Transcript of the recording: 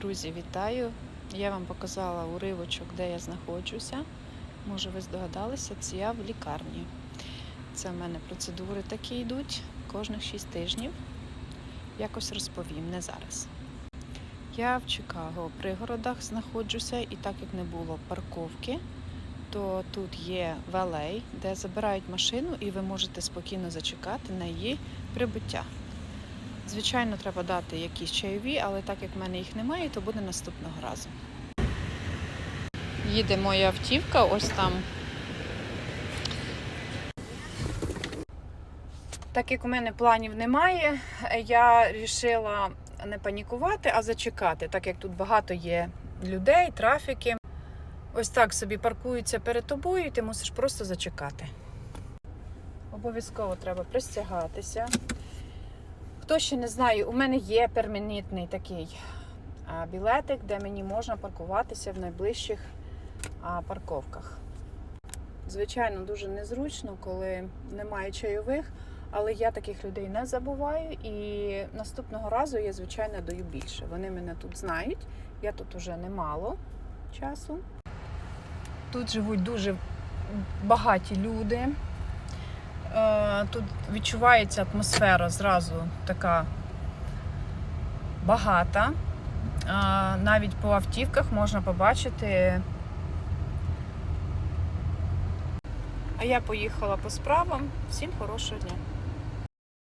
Друзі, вітаю! Я вам показала уривочок, де я знаходжуся. Може, ви здогадалися, це я в лікарні. Це в мене процедури такі йдуть кожних 6 тижнів. Якось розповім, не зараз. Я в Чикаго в пригородах знаходжуся, і так як не було парковки, то тут є валей, де забирають машину, і ви можете спокійно зачекати на її прибуття. Звичайно, треба дати якісь чайові, але так як в мене їх немає, то буде наступного разу. Їде моя автівка, ось там. Так як у мене планів немає, я вирішила не панікувати, а зачекати, так як тут багато є людей, трафіки. Ось так собі паркуються перед тобою, і ти мусиш просто зачекати. Обов'язково треба пристягатися. Хто ще не знає, у мене є перманентний такий білетик, де мені можна паркуватися в найближчих парковках. Звичайно, дуже незручно, коли немає чайових, але я таких людей не забуваю і наступного разу я, звичайно, даю більше. Вони мене тут знають, я тут уже немало часу. Тут живуть дуже багаті люди. Е, Тут відчувається атмосфера зразу така багата. Е, Навіть по автівках можна побачити. А я поїхала по справам. Всім хорошого дня!